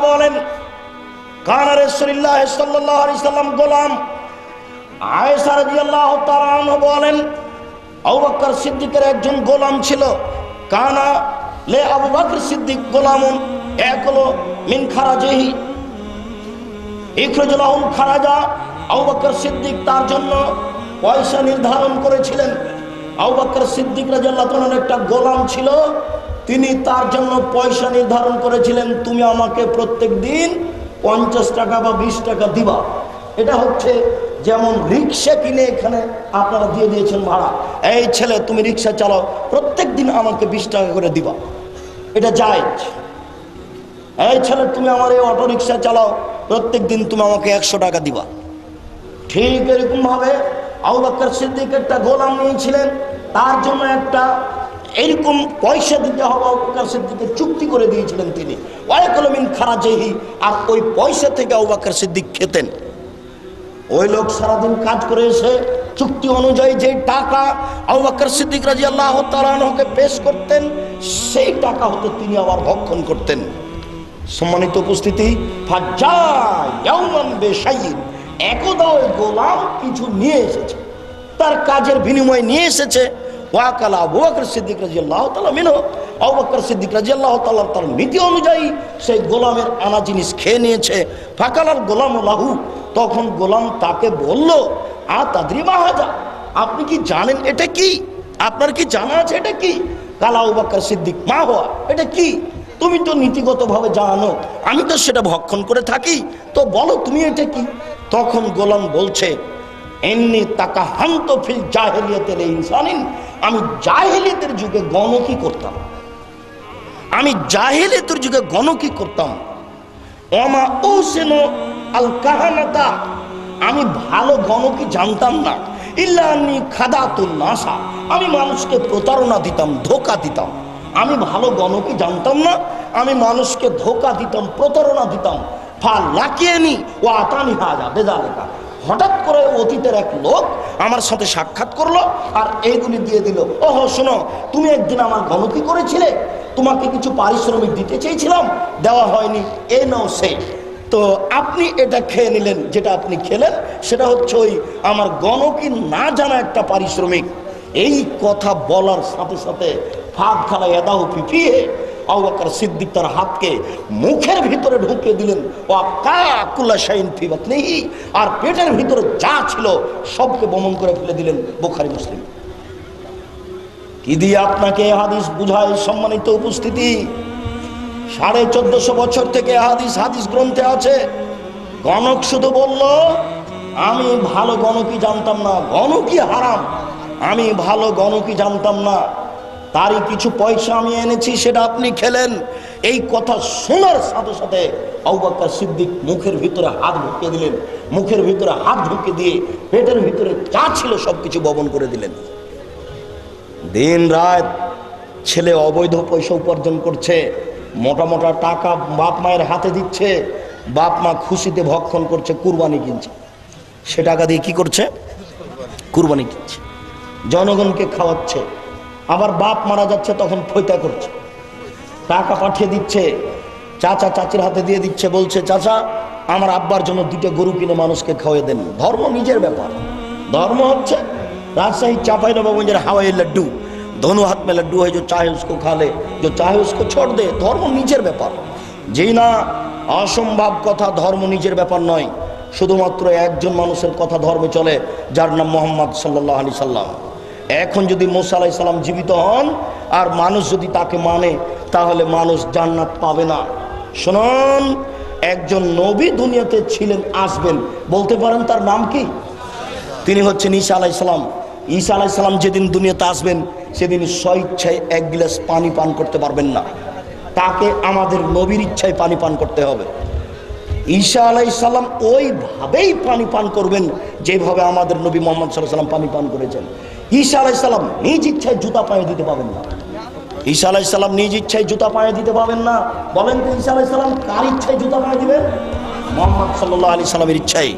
বলেন গোলাম। বলেন সিদ্দিকের একজন গোলাম ছিল। কানা লে আবু বকর সিদ্দিক গোলামুন একলো মিন খারাজিহি। ইখরুজুল খারাজা আবু বকর সিদ্দিক তার জন্য পয়সা নির্ধারণ করেছিলেন। আবু বকর সিদ্দিক তাআলার একটা গোলাম ছিল। তিনি তার জন্য পয়সা নির্ধারণ করেছিলেন, তুমি আমাকে প্রত্যেক দিন পঞ্চাশ টাকা বা বিশ টাকা দিবা। এটা হচ্ছে যেমন রিক্সা কিনে এখানে আপনারা দিয়ে দিয়েছেন ভাড়া। এই ছেলে, তুমি রিক্সা চালাও, প্রত্যেক দিন আমাকে বিশ টাকা করে দিবা। এটা জায়েজ। এই ছেলে, তুমি আমার এই অটো রিক্সা চালাও, প্রত্যেক দিন তুমি আমাকে একশো টাকা দিবা। ঠিক এরকম ভাবে আবু বকর সিদ্দিক একটা গোলাম নিয়েছিলেন। তার জন্য একটা এরকম পয়সা দিতে হবে আবু বকর সিদ্দিকের চুক্তি করে দিয়েছিলেন তিনি। ওয়াইকলমিন খারাজেহি আর ওই পয়সা থেকে আবু বকর সিদ্দিক খেতেন। ওই লোক সারাদিন কাজ করে এসে চুক্তি অনুযায়ী যে টাকা আবু সিদ্দিক রাজি আল্লাহ তালানহকে পেশ করতেন, সেই টাকা হতে তিনি আবার ভক্ষণ করতেন। সম্মানিত উপস্থিতি একদা ওই গোলাম কিছু নিয়ে এসেছে। তার কাজের বিনিময় নিয়ে এসেছে। ওয়াকালা আবু বকর সিদ্দিক রাজি আল্লাহ তালা মিনো আবু বকর সিদ্দিক রাজি আল্লাহ তার নীতি অনুযায়ী সেই গোলামের আনা জিনিস খেয়ে নিয়েছে। ফাকালার গোলাম লাহু। তখন গোলাম তাকে বলল, আ তাদ্রি মাহাজা, আপনি কি জানেন এটা কি? আপনার কি জানা আছে এটা কি? কালা আবু বকর সিদ্দিক, মা হওয়া, এটা কি? তুমি তো নীতিগতভাবে জানো, আমি তো সেটা ভক্ষণ করে থাকি। তো বলো, তুমি এটা কি? তখন গোলাম বলছে, এমনি তাকা হান্ত ফিল জাহেলিয়াতের ইনসানিন আমি জাহেলিয়াতের যুগে গণকি করতাম। আমি জাহেলিয়াতের যুগে গণকি করতাম। অমা ও সেন আল কাহানাতা আমি ভালো গণকি জানতাম না। ইল্লানি খাদাতুল নাসা। আমি মানুষকে প্রতারণা দিতাম, ধোকা দিতাম। আমি ভালো গণকি জানতাম না। আমি মানুষকে ধোকা দিতাম, প্রতারণা দিতাম। ফা লাকিয়ে নি ও আতানি হাজা বেজালেকা হঠাৎ করে অতীতের এক লোক আমার সাথে সাক্ষাৎ করল আর এইগুলি দিয়ে দিল। ওহো, শোনো, তুমি একদিন আমার গণকি করেছিলে? তোমাকে কিছু পারিশ্রমিক দিতে চেয়েছিলাম, দেওয়া হয়নি। এ নাও সে তো আপনি এটা খেয়ে নিলেন, যেটা আপনি খেলেন, সেটা হচ্ছে ওই আমার গণকি না জানা একটা পারিশ্রমিক। এই কথা বলার সাথে সাথে ফাঁক খালা এদাহ পিপিয়ে আবাকার সিদ্দিক তার হাতকে মুখের ভিতরে ঢুকিয়ে দিলেন। ও কাকুল্লা শাহিন ফিবাত নেই আর পেটের ভিতরে যা ছিল সবকে বমন করে ফেলে দিলেন বোখারি মুসলিম। কি আপনাকে হাদিস বুঝায় সম্মানিত উপস্থিতি? সাড়ে চোদ্দশো বছর থেকে হাদিস হাদিস গ্রন্থে আছে। গণক শুধু বলল, আমি ভালো গণকি জানতাম না গণকি হারাম। আমি ভালো গণকি জানতাম না। তারই কিছু পয়সা আমি এনেছি, সেটা আপনি খেলেন। এই কথা শোনার সাথে সাথে আউবাক্কা সিদ্দিক মুখের ভিতরে হাত ঢুকিয়ে দিলেন। মুখের ভিতরে হাত ঢুকে দিয়ে পেটের ভিতরে যা ছিল সব কিছু ববন করে দিলেন। দিন রাত ছেলে অবৈধ পয়সা উপার্জন করছে, মোটা মোটা টাকা বাপ মায়ের হাতে দিচ্ছে, বাপ মা খুশিতে ভক্ষণ করছে, কুরবানি কিনছে। সে টাকা দিয়ে কি করছে? কুরবানি কিনছে। জনগণকে খাওয়াচ্ছে। আমার বাপ মারা যাচ্ছে, তখন ফৈতা করছে। টাকা পাঠিয়ে দিচ্ছে, চাচা চাচির হাতে দিয়ে দিচ্ছে, বলছে, চাচা, আমার আব্বার জন্য দুটো গরু কিনে মানুষকে খাওয়াই দেন। ধর্ম নিজের ব্যাপার। ধর্ম হচ্ছে, রাজশাহী চাপাই নবাবগঞ্জের হাওয়াই লাড্ডু। ধনু হাত মে লাড্ডু হয়, যে চাহে উসকো খালে যে চাহে উসকো ছোট দে। ধর্ম নিজের ব্যাপার। যেই না অসম্ভব কথা, ধর্ম নিজের ব্যাপার নয়। শুধুমাত্র একজন মানুষের কথা ধর্মে চলে, যার নাম মোহাম্মদ সাল্লাহ আলি সাল্লাম। এখন যদি মোসা আলাই সাল্লাম জীবিত হন, আর মানুষ যদি তাকে মানে তাহলে মানুষ জান্নাত পাবে না। শুনুন, একজন নবী দুনিয়াতে ছিলেন, আসবেন। বলতে পারেন তার নাম কি? তিনি হচ্ছেন ঈসা আলাইসালাম ঈসা আলাইসালাম যেদিন দুনিয়াতে আসবেন, সেদিন স্বইচ্ছায় এক গ্লাস পানি পান করতে পারবেন না। তাকে আমাদের নবীর ইচ্ছায় পানি পান করতে হবে। ঈশা ঈসা আলাইসাল্লাম ওইভাবেই পানি পান করবেন, যেভাবে আমাদের নবী মোহাম্মদ সাল্লাহ সাল্লাম পানি পান করেছেন। ঈসা আলাইসাল্লাম নিজ ইচ্ছায় জুতা পায়ে দিতে পাবেন না। ঈশা আলাইসাল্লাম নিজ ইচ্ছায় জুতা পায়ে দিতে পাবেন না। বলেন তো ঈশা আলাইসাল্লাম কার ইচ্ছায় জুতা পায়ে দিবেন? মোহাম্মদ সাল্লাহ আলি সাল্লামের ইচ্ছাই